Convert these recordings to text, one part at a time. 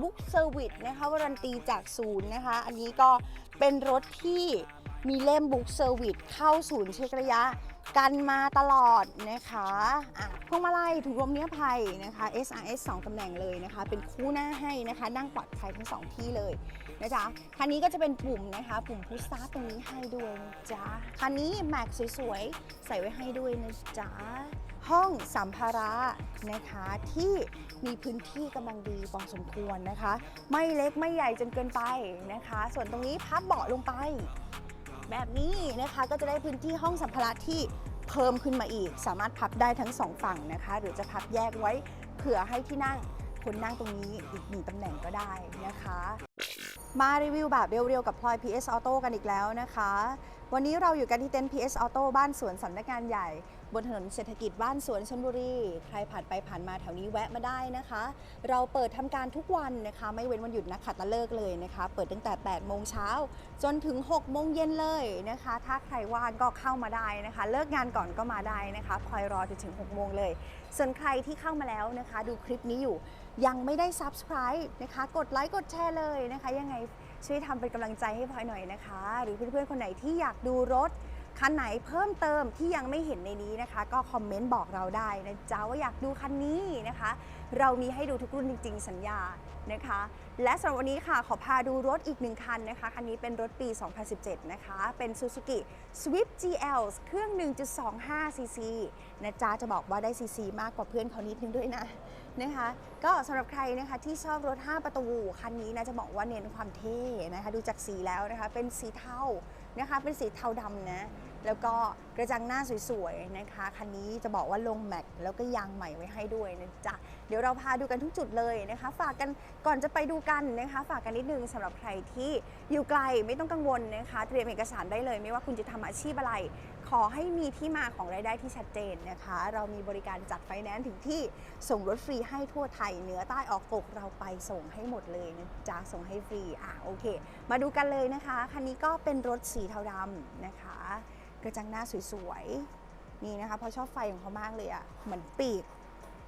บุ๊กเซอร์วิสนะคะวารันตีจากศูนย์นะคะ อันนี้ก็เป็นรถที่มีเล่มบุ๊กเซอร์วิสเข้าศูนย์เช็คระยะ กันมาตลอดนะคะอะพวงมาลัยถุงลมนิรภัยนะคะ SRS 2ตำแหน่งเลยนะคะ เป็นคู่หน้าให้นะคะ นั่งปลอดภัยทั้งสองที่เลยนะจ๊ะ คันนี้ก็จะเป็นปุ่มนะคะ ปุ่มพุชสตาตรงนี้ให้ด้วยนะจ๊ะ คันนี้แม็กสวยๆ ใส่ไว้ให้ด้วยนะจ๊ะ ห้องสัมภาระนะคะที่มีพื้นที่กำลังดีพอสมควรนะคะ ไม่เล็กไม่ใหญ่จนเกินไปนะคะ ส่วนตรงนี้พับเบาะลงไป แบบนี้นะคะก็จะได้พื้นที่ห้องสัมภาระที่เพิ่มขึ้นมาอีก สามารถพับได้ทั้งสองฝั่งนะคะ หรือจะพับแยกไว้เผื่อให้ที่นั่งคนนั่งตรงนี้อีกหนึ่งตำแหน่งก็ได้นะคะ มารีวิวแบบเรียวๆกับพลอย PS Auto กันอีกแล้วนะคะ วันนี้เราอยู่กันที่เต็นท์ PS Auto บ้านสวนสำนักงานใหญ่ บนถนนเศรษฐกิจบ้านสวนชลบุรี ใครผ่านไปผ่านมาแถวนี้แวะมาได้นะคะ เราเปิดทำการทุกวันนะคะ ไม่เว้นวันหยุดนักขัตฤกษ์เลยนะคะ เปิดตั้งแต่ 8 โมงเช้า จนถึง 6 โมงเย็นเลยนะคะ ถ้าใครว่างก็เข้ามาได้นะคะ เลิกงานก่อนก็มาได้นะคะพลอยรอจนถึง 6 โมงเลย ส่วนใครที่เข้ามาแล้วนะคะ ดูคลิปนี้อยู่ยังไม่ได้ subscribe นะคะ กดไลค์กดแชร์เลยนะคะ ยังไงช่วยทำเป็นกำลังใจให้พลอยหน่อยนะคะ หรือเพื่อนๆคนไหนที่อยากดูรถ คันไหนเพิ่มเติมที่ยังไม่เห็นในนี้นะคะ ก็คอมเมนต์บอกเราได้นะจ๊ะว่าอยากดูคันนี้นะคะ เรามีให้ดูทุกรุ่นจริง ๆ สัญญานะคะ และสำหรับวันนี้ค่ะขอพาดูรถอีกหนึ่งคันนะคะ คันนี้เป็นรถปี 2017 นะคะ เป็น Suzuki Swift GL เครื่อง 1.25 cc นะจ๊ะจะบอกว่าได้ cc มากกว่าเพื่อนเขานิดนึงด้วยนะนะคะ ก็สำหรับใครนะคะที่ชอบรถ 5 ประตู คันนี้นะจะบอกว่าเน้นความเท่นะคะ ดูจากสีแล้วนะคะ เป็นสีเทานะคะ เป็นสีเทาดำนะ แล้วก็กระจังหน้าสวยๆนะคะ คันนี้จะบอกว่าลงแม็กแล้วก็ยางใหม่ไว้ให้ด้วยนะจ๊ะ เดี๋ยวเราพาดูกันทุกจุดเลยนะคะ ฝากกันก่อนจะไปดูกันนะคะ ฝากกันนิดนึงสำหรับใครที่อยู่ไกลไม่ต้องกังวลนะคะ เตรียมเอกสารได้เลย ไม่ว่าคุณจะทำอาชีพอะไร ขอให้มีที่มาของรายได้ที่ชัดเจนนะคะ เรามีบริการจัดไฟแนนซ์ถึงที่ส่งรถฟรีให้ทั่วไทยเหนือใต้ออกตกเราไปส่งให้หมดเลยนะจ๊ะส่งให้ฟรีอะโอเค มาดูกันเลยนะคะคันนี้ก็เป็นรถสีเทาดำนะคะ กระจังหน้าสวยๆ นี่นะคะเพราะชอบไฟของเขามากเลยอะ่ะเหมือนปีก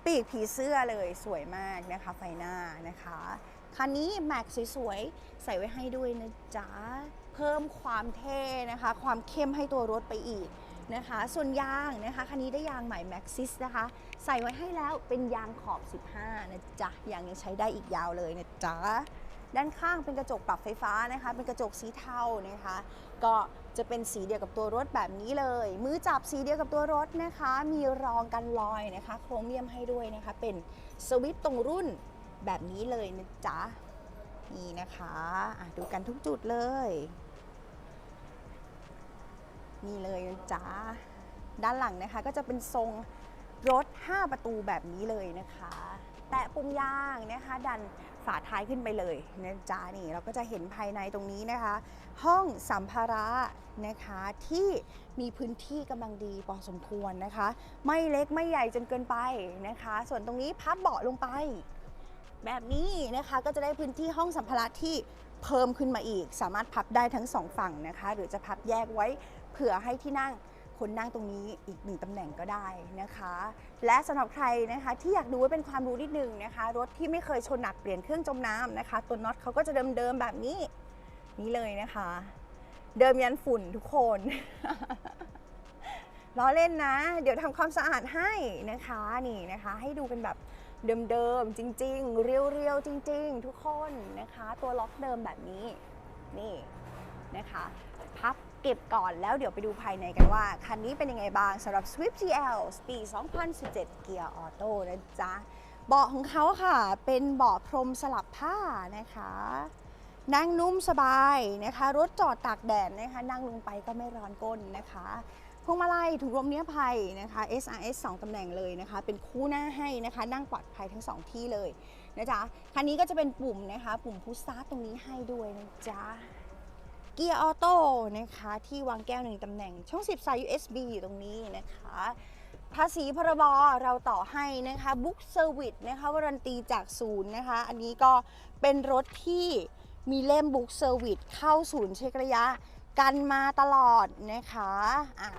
ปีกผีเสื้อเลยสวยมากนะคะ ไฟหน้านะคะ คันนี้แม็กสวยๆ ใส่ไว้ให้ด้วยนะจ๊ะ เพิ่มความเท่นะคะ ความเข้มให้ตัวรถไปอีกนะคะ ส่วนยางนะคะ คันนี้ได้ยางใหม่ Maxis นะคะ ใส่ไว้ให้แล้วเป็นยางขอบ 15 นะจ๊ะ ยางยังใช้ได้อีกยาวเลยนะจ๊ะ ด้านข้างเป็นกระจกปรับไฟฟ้านะคะ เป็นกระจกสีเทานะคะ ก็จะเป็นสีเดียวกับตัวรถแบบนี้เลย มือจับสีเดียวกับตัวรถนะคะ มีรองกันรอยนะคะ โครเมียมให้ด้วยนะคะ เป็นสวิตช์ตรงรุ่นแบบนี้เลยนะจ๊ะนี่นะคะะดูกันทุกจุดเลย นี่เลยนะจ๊ะด้านหลังนะคะก็จะเป็นทรงรถ 5 ประตูแบบนี้เลยนะคะ แตะปุ่มยางนะคะ ดันฝาท้ายขึ้นไปเลยนะจ๊ะนี่เราก็จะเห็นภายในตรงนี้นะคะ ห้องสัมภาระนะคะที่มีพื้นที่กำลังดีพอสมควรนะคะ ไม่เล็กไม่ใหญ่จนเกินไปนะคะ ส่วนตรงนี้พับเบาะลงไป แบบนี้นะคะก็จะได้พื้นที่ห้องสัมภาระที่เพิ่มขึ้นมาอีก สามารถพับได้ทั้งสองฝั่งนะคะ หรือจะพับแยกไว้เผื่อให้ที่นั่ง คนนั่งตรงนี้อีกหนึ่งตำแหน่งก็ได้นะคะ และสำหรับใครนะคะที่อยากดูไว้เป็นความรู้นิดนึงนะคะ รถที่ไม่เคยชนหนักเปลี่ยนเครื่องจมน้ำนะคะ ตัวน็อตเขาก็จะเดิมๆแบบนี้นี่เลยนะคะ เดิมยันฝุ่นทุกคนล้อเล่นนะ เดี๋ยวทำความสะอาดให้นะคะนี่นะคะ ให้ดูกันแบบเดิมๆจริง ๆ เรียวๆจริง ๆ ทุกคนนะคะ ตัวล็อกเดิมแบบนี้นี่ นะคะพับเก็บก่อนแล้วเดี๋ยวไปดูภายในกันว่า คันนี้เป็นยังไงบ้างสำหรับ Swift GL ปี 2017 เกียร์ออโต้นะจ๊ะ เบาะของเขาค่ะ เป็นเบาะพรมสลับผ้านะคะ นั่งนุ่มสบายนะคะ รถจอดตากแดดนะคะ นั่งลงไปก็ไม่ร้อนก้นนะคะพวงมาลัยถุงลมนิรภัยนะคะ SRS 2 ตำแหน่งเลยนะคะ เป็นคู่หน้าให้นะคะ นั่งปลอดภัยทั้งสองที่เลยนะจ๊ะ คันนี้ก็จะเป็นปุ่มนะคะ ปุ่มพุชสตาร์ตรงนี้ให้ด้วยนะจ๊ะ เกียร์ออโต้นะคะที่วางแก้วหนึ่งตำแหน่งช่องเสียบสาย USB อยู่ตรงนี้นะคะ ภาษีพรบเราต่อให้นะคะบุ๊กเซอร์วิสนะคะวารันตีจากศูนย์นะคะ อันนี้ก็เป็นรถที่มีเล่มบุ๊กเซอร์วิสเข้าศูนย์เช็คระยะกันมาตลอดนะคะอะ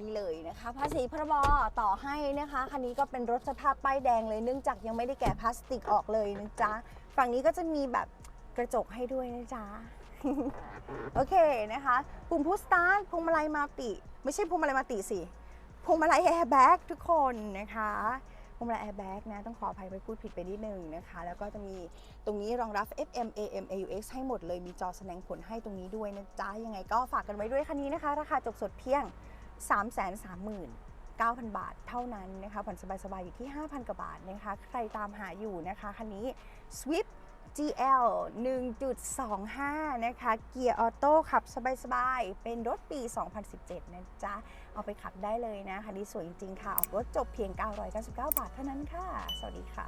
นี่เลยนะคะ ภาษีพรบต่อให้นะคะคันนี้ก็เป็นรถสภาพป้ายแดงเลยเนื่องจากยังไม่ได้แกะพลาสติกออกเลยนะจ๊ะ ฝั่งนี้ก็จะมีแบบกระจกให้ด้วยนะจ๊ะ โอเคนะคะ ปุ่มพุชสตาร์ทพวงมาลัยมัลติ ไม่ใช่พวงมาลัยมัลติสิพวงมาลัยแอร์แบ็กทุกคนนะคะพวงมาลัยแอร์แบ็กนะ ต้องขออภัยไปพูดผิดไปนิดนึงนะคะ แล้วก็จะมีตรงนี้รองรับ FM AM AUX ให้หมดเลย มีจอแสดงผลให้ตรงนี้ด้วยนะจ๊ะ ยังไงก็ฝากกันไว้ด้วยคันนี้นะคะ ราคาจบสดเพียง 3 3 9 0 0 0 บาทเท่านั้นนะคะผ่อนสบายๆอยู่ที่ 5,000กว่าบาทนะคะ ใครตามหาอยู่นะคะ คันนี้ Swift GL 1.25 นะคะ เกียร์ออโต้ขับสบายๆ เป็นรถปี 2017 นะจ๊ะ เอาไปขับได้เลยนะคันนี้สวยจริงๆ ค่ะ ออกรถจบเพียง 999 บาทเท่านั้นค่ะ สวัสดีค่ะ